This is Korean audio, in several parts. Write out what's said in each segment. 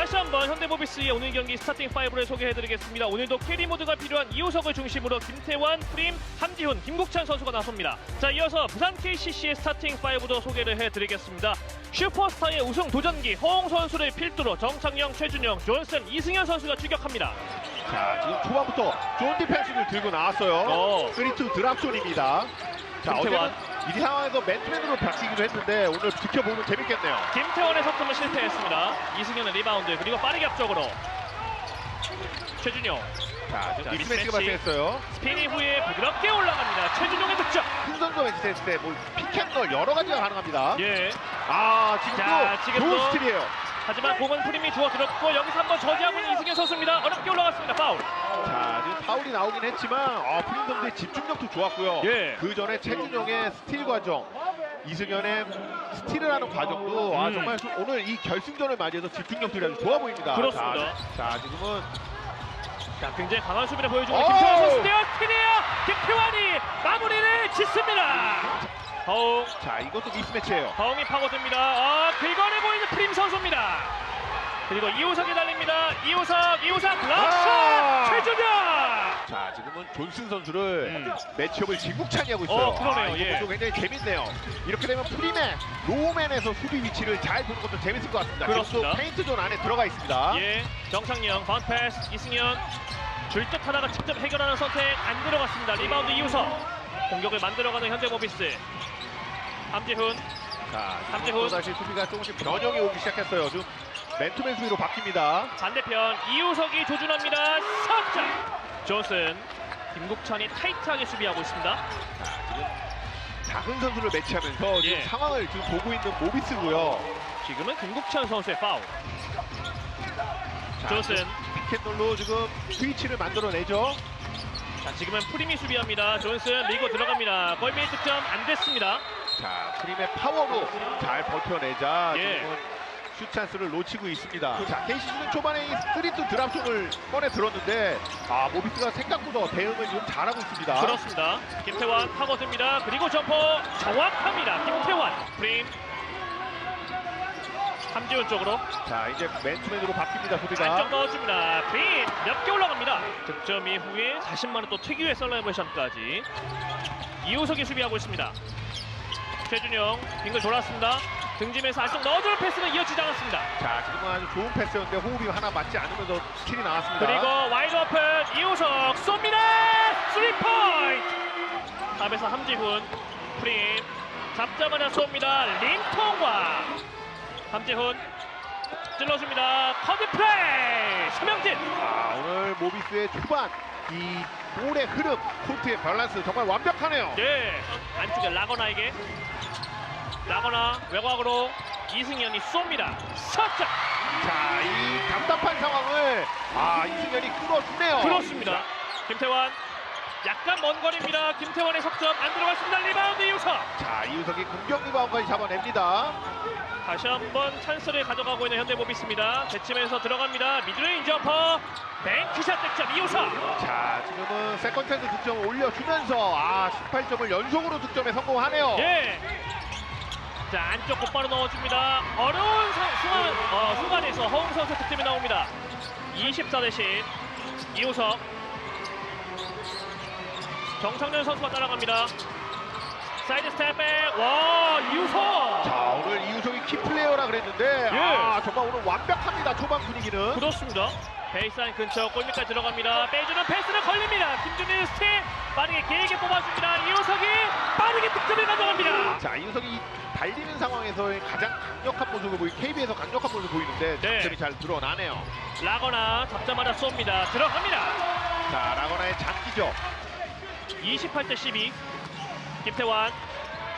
다시 한번 현대모비스의 오늘 경기 스타팅 5를 소개해드리겠습니다. 오늘도 캐리 모드가 필요한 이호석을 중심으로 김태환, 프림, 함지훈, 김국찬 선수가 나섭니다. 자, 이어서 부산 KCC의 스타팅 5도 소개를 해드리겠습니다. 슈퍼스타의 우승 도전기 허웅 선수를 필두로 정창영, 최준영, 존슨, 이승현 선수가 추격합니다. 자, 지금 초반부터 좋은 디펜스를 들고 나왔어요. 어. 3-2 드랍존입니다. 자, 김태환. 어제는 이 상황에서 맨투맨으로 바뀌기도 했는데 오늘 지켜보면 재밌겠네요. 김태원의 석점은 실패했습니다. 이승현의 리바운드 그리고 빠르게 앞쪽으로 최준용 자, 자, 미스매치가 미스매치. 발생했어요. 스핀 이후에 부드럽게 올라갑니다. 최준용의 득점. 큰 선수가 매치했을 때뭐 픽앤걸 여러 가지가 가능합니다. 예. 아, 지금도 자, 지금도 좋은 스틸이에요. 하지만 공은 프림이 주워 들었고 여기서 한번 저지하고 있는 이승현 선수입니다. 어렵게 올라갔습니다. 파울. 자, 지금 파울이 나오긴 했지만 아, 프린 선수의 집중력도 좋았고요. 예. 그 전에 최준영의 스틸 과정, 이승현의 스틸을 하는 과정도 아, 음. 정말 좀 오늘 이 결승전을 맞이해서 집중력들이 아주 좋아 보입니다. 그렇습니다. 자, 자, 지금은 자, 굉장히 강한 수비를 보여주고! 김태환 선수인데요. 티네요. 김태환이 마무리를 짓습니다. 허웅, 자, 이것도 미스매치예요. 허웅이 파고듭니다. 아, 긁어내 보이는 프림 선수입니다. 그리고 이호석이 달립니다. 이호석, 이호석 락샷 아! 최준영. 자, 지금은 존슨 선수를 음. 매치업을 진국찬이 하고 있어요. 어, 그러네요. 아, 예. 이것도 굉장히 재밌네요. 이렇게 되면 프림의 로우맨에서 수비 위치를 잘 보는 것도 재밌을 것 같습니다. 그렇습니다. 지금도 페인트 존 안에 들어가 있습니다. 예, 정창영, 바운드 패스, 이승현 줄듯 하다가 직접 해결하는 선택 안 들어갔습니다. 리바운드 이우석 공격을 만들어가는 현대모비스 함지훈 자, 함재훈. 또 다시 수비가 조금씩 변형이 오기 시작했어요. 지금 맨투맨 수비로 바뀝니다. 반대편 이우석이 조준합니다. 석점 존슨 김국찬이 타이트하게 수비하고 있습니다. 자, 지금 작은 선수를 매치하면서 예. 지금 상황을 지금 보고 있는 모비스고요. 지금은 김국찬 선수의 파울. 자, 존슨 피켓롤로 지금 스위치를 만들어내죠. 자 지금은 프리미 수비합니다. 존슨 밀고 들어갑니다. 골밑 득점 안 됐습니다. 자, 프림의 파워로 잘 버텨내자 예. 지금은 슛 찬스를 놓치고 있습니다. 자, KCC는 초반에 이 스트리트 드랍존을 꺼내 들었는데 아, 모비스가 생각보다 대응을 좀 잘하고 있습니다. 그렇습니다. 김태환 파고듭니다. 그리고 점퍼 정확합니다. 김태환 프림 함지훈 쪽으로 자, 이제 맨투맨으로 바뀝니다, 수비가. 안쪽 넣어줍니다. 빈! 몇개 올라갑니다. 득점 이후에 40만원 또 특유의 셀러브레이션까지 이우석이 수비하고 있습니다. 최준영 빙글 돌았습니다. 등짐에서 안쪽 넣어주는 패스는 이어지지 않았습니다. 자, 지금은 아주 좋은 패스였는데 호흡이 하나 맞지 않으면서 스킬이 나왔습니다. 그리고 와이드 오픈 이우석 쏩니다. 3포인트! 탑에서 함지훈 프림 잡자마자 쏩니다. 림통과 함지훈 찔러줍니다. 커드 플레이 서명진 아, 오늘 모비스의 초반 이 볼의 흐름, 코트의 밸런스 정말 완벽하네요. 예, 안쪽에 라거나에게 라거나 외곽으로 이승현이 쏩니다. 석점 자, 이 답답한 상황을 아, 이승현이 끌어주네요. 그렇습니다. 김태환 약간 먼 거리입니다. 김태환의 석점 안 들어갔습니다. 리바운드 이우석 자, 이우석이 공격 리바운드까지 잡아냅니다. 다시 한번 찬스를 가져가고 있는 현대모비스입니다. 대치면서 들어갑니다. 미드레인 점퍼 뱅크샷 득점 이우석 자, 지금은 세컨 찬스 득점을 올려주면서 아, 18점을 연속으로 득점에 성공하네요. 예. 자 안쪽 곧바로 넣어줍니다. 어려운 상, 순간, 어, 순간에서 허웅 선수 득점이 나옵니다. 24 대신 이호석 정창렬 선수가 따라갑니다. 사이드 스텝백 와 이호석 자, 오늘 이우석이 키플레이어라 그랬는데 예. 아, 정말 오늘 완벽합니다. 초반 분위기는. 그렇습니다. 베이스라인 근처 골밑까지 들어갑니다. 빼주는 패스는 걸립니다. 김준일 스틸 빠르게 길게 뽑아줍니다. 이호석이 빠르게 득점을 가져갑니다. 자, 이우석이 달리는 상황에서의 가장 강력한 모습을 보이 KB에서 강력한 모습을 보이는데 네. 득점이 잘 드러나네요. 라거나 잡자마자 쏩니다. 들어갑니다. 자, 라거나의 장기죠. 28대 12 김태환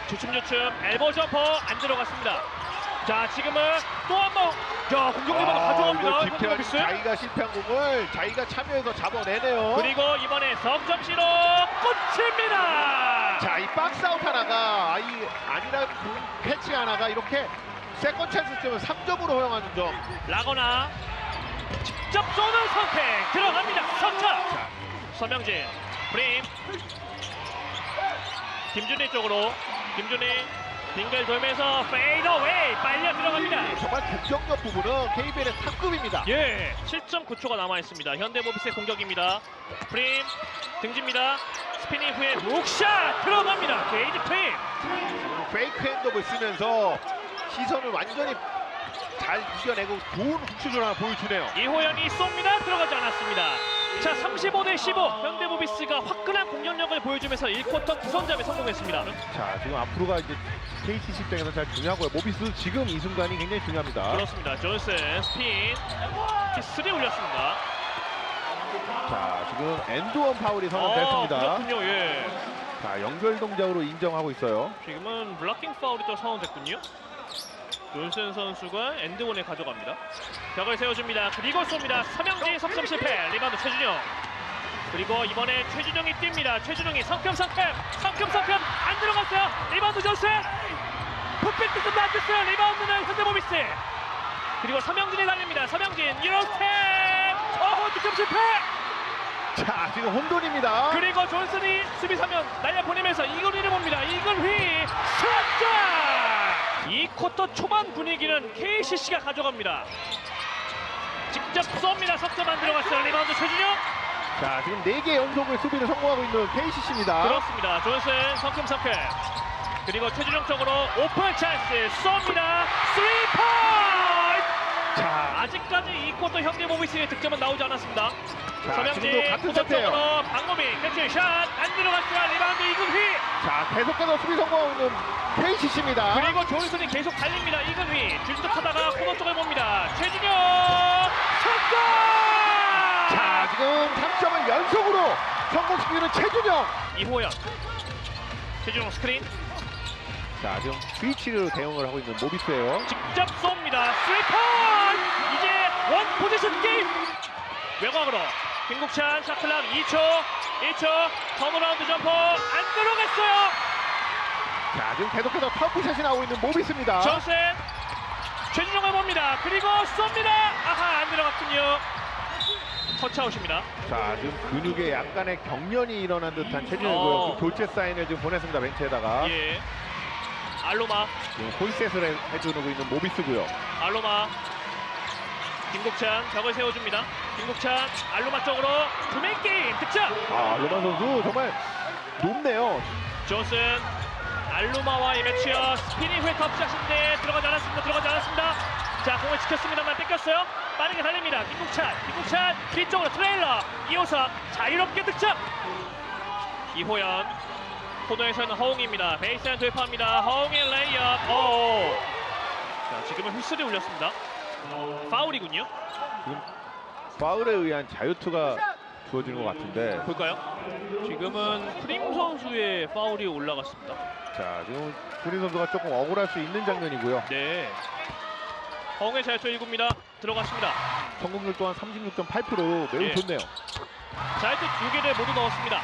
주춤주춤 엘보 점퍼 안 들어갔습니다 자 지금은 또 한번. 자 공격 리바운드 아, 가져갑니다. 김태환이 현대모비스 자기가 실패한 공을 자기가 참여해서 잡아내네요. 그리고 이번에 석점시로 꽂힙니다. 자, 이 박스 아웃 하나가 이 아니라 공 캐치 하나가 이렇게 세컨 찬스 점을 3점으로 허용하는 점. 라거나 직접 쏘는 선택. 들어갑니다. 석점. 서명진 프림 김준희 쪽으로. 김준희 빙글 돌면서 페이더웨이 빨려 들어갑니다. 정말 극적력 부분은 KBL의 탑급입니다. 예, 7.9초가 남아 있습니다. 현대모비스의 공격입니다. 프림 등집니다. 스피닝 후에 룩샷 들어갑니다. 게이지 프림. 페이크 핸드업을 쓰면서 시선을 완전히 잘 이겨내고 좋은 훅슛을 하나 보여주네요. 이호연이 쏩니다. 들어가지 않았습니다. 자, 35 대 15. 현대모비스가 화끈한 공격력을 보여주면서 1쿼터 구선점에 성공했습니다. 자, 지금 앞으로가 이제 KCC 입장에서 잘 중요하고요. 모비스 지금 이 순간이 굉장히 중요합니다. 그렇습니다. 존슨 스핀 T3 올렸습니다. 자, 지금 엔드원 파울이 아, 선언됐습니다. 그렇군요. 예. 자, 연결 동작으로 인정하고 있어요. 지금은 블락킹 파울이 또 선언됐군요. 존슨 선수가 엔드원에 가져갑니다. 벽을 세워줍니다. 그리고 쏩니다. 서명진 석점 실패. 리바운드 최준영. 그리고 이번에 최준영이 뜁니다. 최준영이 성큼 성큼 성큼 성큼 안 들어갔어요. 리바운드 존슨. 풋백 득점도 안 됐어요. 리바운드는 현대모비스. 그리고 서명진이 달립니다. 서명진 유로스텝. 어허 득점 실패. 자, 지금 혼돈입니다. 그리고 존슨이 수비 서면 날려 보내면서 이글휘를 봅니다. 이글휘 석점! 이 쿼터 초반 분위기는 KCC가 가져갑니다. 직접 쏩니다. 석점 안 들어갔어요. 리바운드 최준영. 자, 지금 4개 연속을 수비를 성공하고 있는 KCC입니다. 그렇습니다. 존슨 성큼성큼. 그리고 최준영 쪽으로 오픈 찬스 쏩니다. 3포인트! 자, 아직까지 이 쿼터 현대모비스의 득점은 나오지 않았습니다. 자, 서명진 지금도 같은 코너 세트예요. 쪽으로 방범이 캐치 샷 안 들어갔어요. 리바운드 이글휘. 자, 계속해서 수비 성공하고 있는 KCC입니다. 그리고 존슨이 계속 달립니다. 이근휘 줄듯하다가 코너 쪽을 봅니다. 최진영 석점! 자, 지금 3점을 연속으로 성공시키는 최준영. 이호연 최진영 스크린 자, 지금 스위치로 대응을 하고 있는 모비스예요. 직접 쏩니다. 스리펀 이제 원 포지션 게임 외곽으로 김국찬 샤클락 2초 1초 턴어라운드 점퍼 안 들어갔어요. 자, 지금 계속해서 터프샷이 나오고 있는 모비스입니다. 존슨 최진영을 봅니다. 그리고 쏩니다. 아하 안 들어갔군요. 터치아웃입니다. 자, 지금 근육에 약간의 경련이 일어난 듯한 최준영이고요. 어. 교체 사인을 지금 보냈습니다. 벤치에다가. 예. 알로마 지금 홀셋을 해- 해주고 있는 모비스고요. 알로마 김국찬 벽을 세워줍니다. 김국찬 알로마 쪽으로 두맨 게임 득점. 아, 로만 선수 정말 높네요. 존슨 알로마와의 매치업 스피닝 후에 컵샷인데 들어가지 않았습니다. 들어가지 않았습니다. 자 공을 지켰습니다만 뺏겼어요. 빠르게 달립니다. 김국찬 김국찬 뒤쪽으로 트레일러 이호석 자유롭게 득점. 이호연 코너에서는 허웅입니다. 베이스라인 돌파합니다. 허웅의 레이업. 오. 자 지금은 휘슬이 울렸습니다. 파울이군요. 파울에 의한 자유투가 주어지는 것 같은데. 볼까요? 지금은 프림 선수의 파울이 올라갔습니다. 자, 지금 구린 선수가 조금 억울할 수 있는 장면이고요. 네. 허웅의 자유투 1구입니다. 들어갔습니다. 성공률 또한 36.8% 매우 예. 좋네요. 자유투 두 개를 모두 넣었습니다.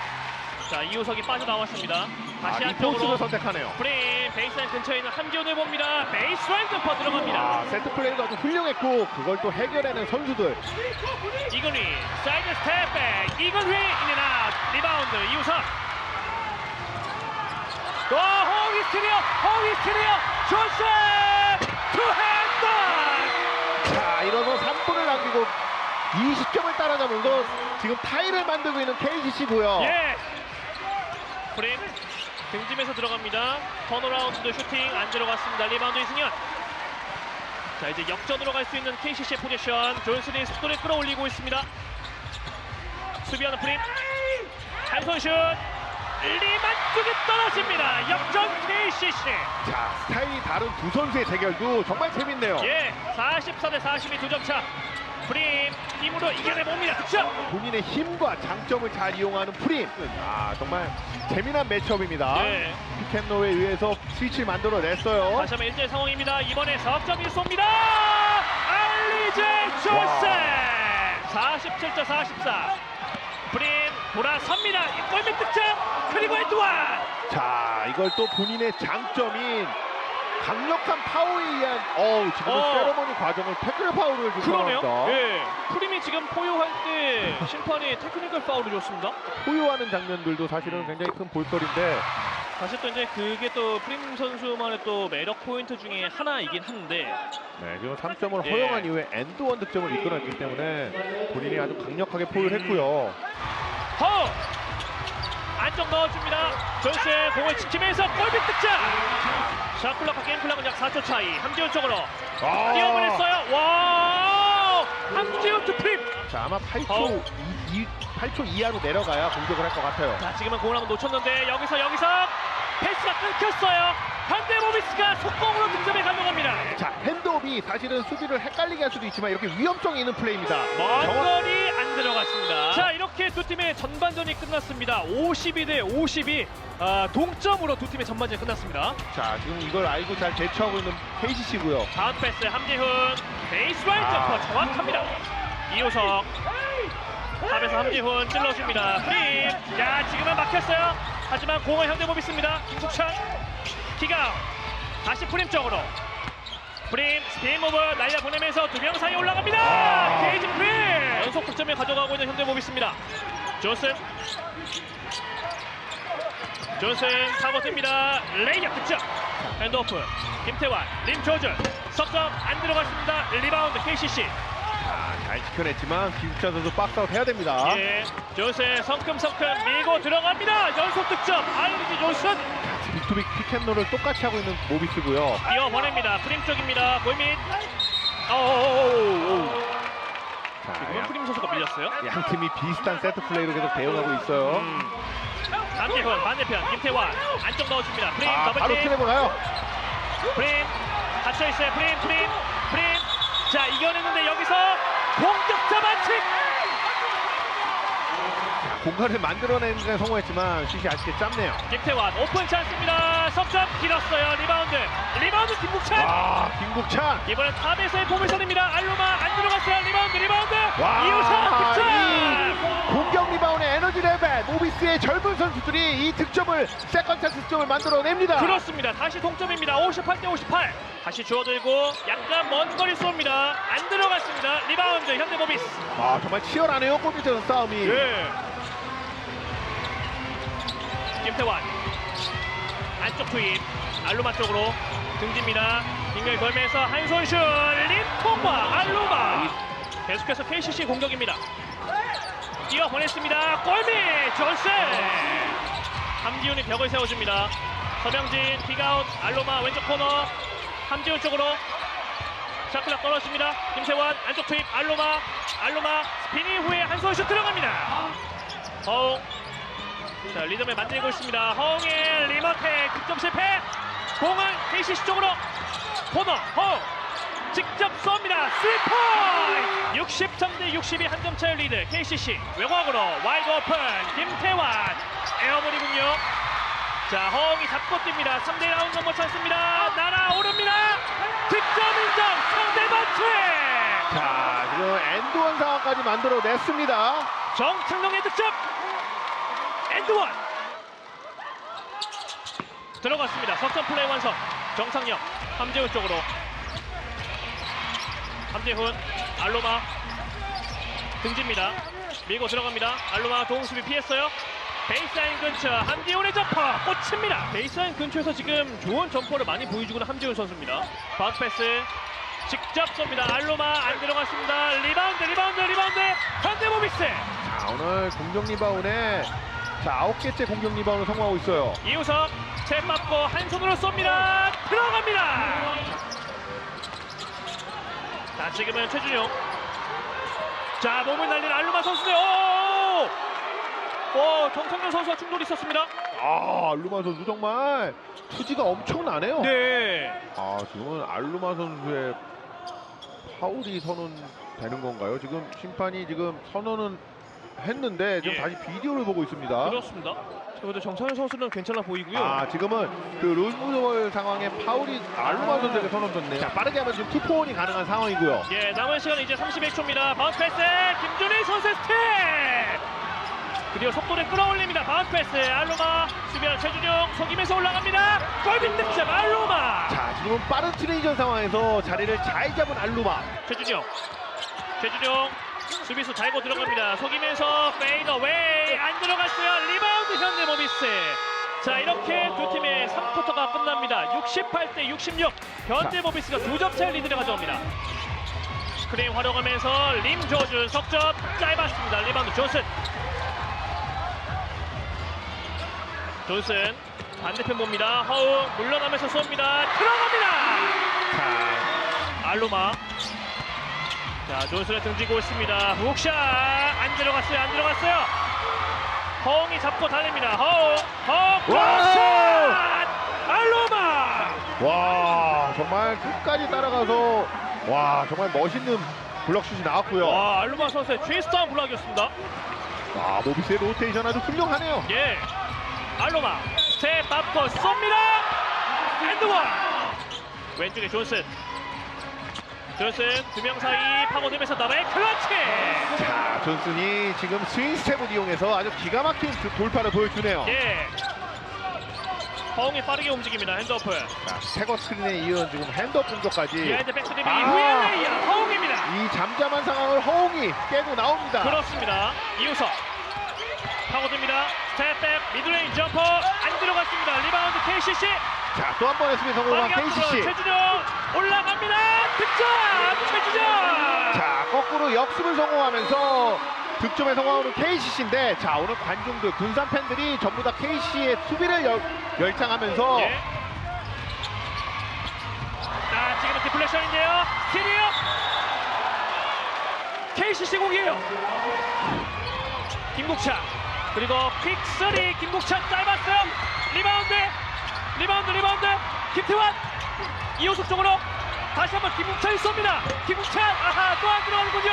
자 이호석이 빠져나왔습니다. 아, 다시 이 한쪽으로 포스를 선택하네요. 프림 베이스라인 근처에 있는 함지훈을 봅니다. 베이스라인 점퍼 들어갑니다. 아, 세트 플레이도 아주 훌륭했고 그걸 또 해결해낸 선수들. 이근휘 사이드 스텝백 이근휘 인앤아웃 리바운드 이우석 또 허웅이 스티리어 허웅이 스티리어 존슨 투핸드 자, 이러서 3분을 남기고 20점을 따라잡으면서 지금 타이를 만들고 있는 KCC고요. 예 프림 등짐에서 들어갑니다. 턴어라운드 슈팅 안 들어갔습니다. 리바운드 이승현. 자 이제 역전으로 갈 수 있는 KCC의 포지션. 존슨이 속도를 끌어올리고 있습니다. 수비하는 프림 한손슛. 리만 쪽에 떨어집니다. 역전 KCC 자, 스타일이 다른 두 선수의 대결도 정말 재밌네요. 예 44 대 42 두 점 차 프림 힘으로 이겨내봅니다 득점 본인의 힘과 장점을 잘 이용하는 프림. 아, 정말 재미난 매치업입니다. 네. 피켄로에 의해서 스위치를 만들어냈어요. 다시 한번 1대 상황입니다. 이번에 석점이 쏩니다. 알리제 존슨 47대 44. 브림 돌아섭니다. 골밑 득점 그리고 에드완. 자, 이걸 또 본인의 장점인 강력한 파워에 의한 어우, 지금 어. 세러머니 과정을 태클 파울을 지금 그러네요. 예. 프림이 지금 포효할 때 심판이 테크니컬 파울을 줬습니다. 포효하는 장면들도 사실은 굉장히 큰 볼거리인데 사실 또 이제 그게 또 프림 선수만의 또 매력 포인트 중에 하나이긴 한데 네, 지금 3점을 예. 허용한 이후에 엔드원 득점을 이끌어냈기 때문에 본인이 아주 강력하게 포유를 했고요. 허 안쪽 넣어줍니다. 존스의 공을 지키면서 골밑 득점. 샤클락과 게임 클락은 약 4초 차이. 함지훈 쪽으로 아, 뛰어보냈어요. 와 함지훈 투 프림. 자, 아마 8초, 어우. 2, 8초 이하로 내려가야 공격을 할 것 같아요. 자 지금은 공을 한번 놓쳤는데 여기서 여기서 패스가 끊겼어요. 현대모비스가 속공으로 득점에 가져갑니다. 자, 핸드업이 사실은 수비를 헷갈리게 할 수도 있지만 이렇게 위험성이 있는 플레이입니다. 먼 정확- 거리 안 들어갔습니다. 자 이렇게 두 팀의 전반전이 끝났습니다. 52 대 52 아, 동점으로 두 팀의 전반전이 끝났습니다. 자, 지금 이걸 알고 잘 대처하고 있는 KCC고요. 다음 패스 함지훈 베이스라인 아. 점퍼 정확합니다. 이호석 탑에서 함지훈 찔러줍니다. 프림 야 지금은 막혔어요. 하지만 공은 현대모비스입니다. 김국찬 키가 다시 프림 쪽으로 프림 스피인 모브 날려 보내면서 두 명 사이 올라갑니다. 아. 케이지 프림 연속 득점에 가져가고 있는 현대모비스입니다. 존슨 존슨 사고 뜁니다. 레이업 득점. 핸드오프. 김태환, 림 조준. 석점 안 들어갔습니다. 리바운드 KCC. 자, 잘 지켜냈지만 김국찬 선수 박스아웃 해야 됩니다. 예. 존슨 성큼성큼 밀고 들어갑니다. 연속 득점. 아이리지 존슨 빅투빅 피켓롤을 똑같이 하고 있는 모비스고요. 뛰어 보냅니다. 프림 쪽입니다. 골밑. 오오오오. 자, 지금은 양, 프림 선수가 밀렸어요. 양 팀이 비슷한 세트 플레이로 계속 대응하고 있어요. 음. 안태훈 반대편 김태환 안쪽 넣어줍니다. 프림 아, 바로 더블팀. 트레버 가요. 프림 갇혀 있어요. 프림 프림 프림. 자 이겨냈는데 여기서 공격자 반칙. 공간을 만들어내는 데 성공했지만 슛이 아쉽게 짧네요. 김태환 오픈 찬스입니다. 석점 길었어요. 리바운드. 리바운드 김국찬. 와, 김국찬. 이번엔 탑에서의 포메션입니다. 알로마 안 들어갔어요. 젊은 선수들이 이 득점을 세컨 찬스 득점을 만들어냅니다. 그렇습니다. 다시 동점입니다. 58대 58. 다시 주워들고 약간 먼 거리 쏩니다. 안 들어갔습니다. 리바운드 현대모비스. 아, 정말 치열하네요. 골밑에서 싸움이. 예. 김태환 안쪽 투입 알루마 쪽으로 등집니다. 빙결 걸면서 한손슛 림통과 알루마 계속해서 KCC 공격입니다. 뛰어 보냈습니다. 골밑 존스 함지훈이 벽을 세워줍니다. 서병진 빅아웃 알로마 왼쪽 코너 함지훈 쪽으로 샤클락 떨어집니다. 김태환 안쪽 투입 알로마 알로마 스피니 후에 한손 슛 들어갑니다. 허웅 자 리듬을 만들고 있습니다. 허웅의 리머텍 득점 실패. 공은 KCC 쪽으로 코너 허웅 직접 쏩니다. 3포인트 63대 62 한 점 차의 리드 KCC 외곽으로 와이드 오픈 김태환 에어볼이군요. 자 허웅이 잡고 뜁니다. 3대 라운 넘버 찬스입니다. 날아오릅니다. 득점 인정 상대 반칙. 자, 지금 엔드원 상황까지 만들어냈습니다. 정창동의 득점 엔드원 들어갔습니다 석점 플레이 완성 정상영 함재훈 쪽으로 함재훈 알로마. 등집니다. 밀고 들어갑니다. 알로마 동수비 피했어요. 베이스라인 근처 함재훈의 점퍼 꽂힙니다. 베이스라인 근처에서 지금 좋은 점퍼를 많이 보여주고 있는 함재훈 선수입니다. 바운스 패스 직접 쏩니다. 알로마 안 들어갔습니다. 리바운드 리바운드 리바운드. 현대모비스. 자, 오늘 공격 리바운에 자, 아홉 개째 공격 리바운을 성공하고 있어요. 이우석 채 맞고 한 손으로 쏩니다. 들어갑니다. 자 지금은 최준용. 자 몸을 날린 알루마 선수네. 오, 오 정성현 선수와 충돌이 있었습니다. 아, 알루마 선수 정말 투지가 엄청나네요. 네. 아, 지금은 알루마 선수의 파울이 선언되는 건가요? 지금 심판이 지금 선언은 했는데 지금 예. 다시 비디오를 보고 있습니다. 그렇습니다. 자, 그래도 정성현 선수는 괜찮아 보이고요. 아, 지금은 그 롤무볼 상황에 파울이 알루마 선수에게 선언됐네요. 자, 빠르게 하면 지금 투포원이 가능한 상황이고요. 예, 남은 시간 이제 31초입니다. 바운스 패스, 김준일 선수 스텝! 드디어 속도를 끌어올립니다. 바운스 패스, 알로마, 수비하는 최준용, 속임에서 올라갑니다. 골밑 득점, 알로마! 자, 지금은 빠른 트레이전 상황에서 자리를 잘 잡은 알루마. 최준용, 최준용, 수비수 달고 들어갑니다. 속이면서 페이더 웨이, 안 들어갔어요. 리바운드 현대모비스. 자 이렇게 두 팀의 3쿼터가 끝납니다. 68대 66. 현재 모비스가 두 점 차의 리드를 가져옵니다. 스크린 활용하면서 림 조준 석점 짧았습니다. 리바운드 존슨. 존슨 반대편 봅니다. 허웅 물러나면서 쏩니다. 들어갑니다. 자, 알로마. 자, 존슨을 등지고 있습니다. 훅샷 안 들어갔어요. 안 들어갔어요. 허웅이 잡고 달립니다. 허웅, 허웅, 와! 샷! 알로마. 와 정말 끝까지 따라가서 와 정말 멋있는 블럭슛이 나왔고요. 와, 알로마 선수의 트위스트한 블락이었습니다. 아 모비스의 로테이션 아주 훌륭하네요. 예. 알로마 스텝 앞고 쏩니다. 핸드원. 왼쪽에 존슨. 존슨 두 명 사이 파고들면서 나의 클러치. 자 존슨이 지금 스윙 스텝을 이용해서 아주 기가 막힌 그 돌파를 보여주네요. 예. 허웅이 빠르게 움직입니다. 핸드오프. 자, 세거 스크린에 이은 지금 핸드업 공격까지 비하인드 백스리빙 아. 이후에 레이어 허웅입니다. 이 잠잠한 상황을 허웅이 깨고 나옵니다. 그렇습니다. 이우석 파고듭니다. 스텝백 미드레인 점퍼 안 들어갔습니다. 리바운드 KCC 자, 또 한번 했으면 성공한 KCC. 최준영 올라갑니다. 득점 최준영. 자, 거꾸로 역습을 성공하면서 득점에 성공하는 KCC인데 자, 오늘 관중들, 군산 팬들이 전부 다 KCC의 수비를 열, 열창하면서 예. 자 지금은 디플렉션인데요. 스티리어 KCC 공이에요. 김국찬 그리고 퀵3 김국찬 짧았어요. 리바운드 리바운드 리바운드 김태환 이호석 쪽으로 다시 한번 김국찬이 쏩니다. 김국찬 아하 또 안 들어가는군요.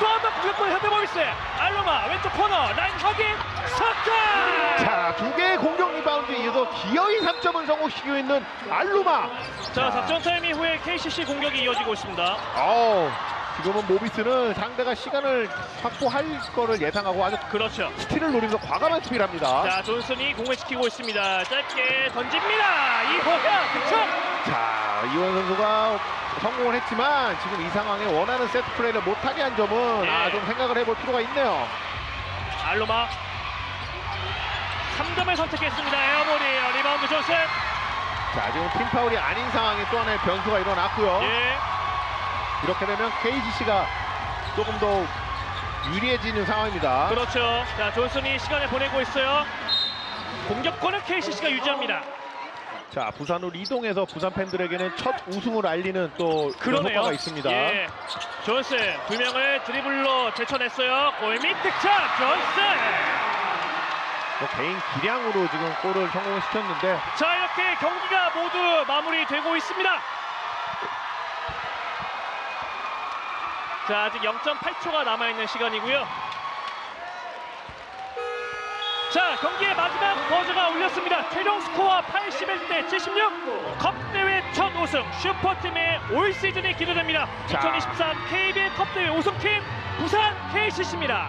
또 한 번 공격권 현대모비스 알로마 왼쪽 코너 라인 확인 석점. 자, 두 개의 공격 리바운드에 이어서 기어이 3점을 성공시키고 있는 알루마. 자 작전 타임 이후에 KCC 공격이 이어지고 있습니다. 어우, 지금은 모비스는 상대가 시간을 확보할 거를 예상하고 아주 그렇죠. 스틸을 노리면서 과감한 수비를 합니다. 자 존슨이 공을 지키고 있습니다. 짧게 던집니다. 이호야 득점. 자, 이원 선수가 성공을 했지만 지금 이 상황에 원하는 세트 플레이를 못하게 한 점은 예. 아, 좀 생각을 해볼 필요가 있네요. 알로마 3점을 선택했습니다. 에어볼이에요. 리바운드 존슨. 자, 지금 팀 파울이 아닌 상황에 또 하나의 변수가 일어났고요. 예. 이렇게 되면 KGC가 조금 더 유리해지는 상황입니다. 그렇죠. 자 존슨이 시간을 보내고 있어요. 공격권은 KCC가 유지합니다. 자, 부산으로 이동해서 부산 팬들에게는 첫 우승을 알리는 또 그런 그러네요. 효과가 있습니다. 예. 존슨 두 명을 드리블로 제쳐냈어요. 골밑 득점 존슨. 뭐 개인 기량으로 지금 골을 성공을 시켰는데 자 이렇게 경기가 모두 마무리되고 있습니다. 자 아직 0.8초가 남아있는 시간이고요. 자 경기의 마지막 버즈가 울렸습니다. 최종 스코어 81대 76. 컵 대회 첫 우승 슈퍼팀의 올 시즌이 기대됩니다. 자. 2023 KBL 컵 대회 우승팀 부산 KCC입니다.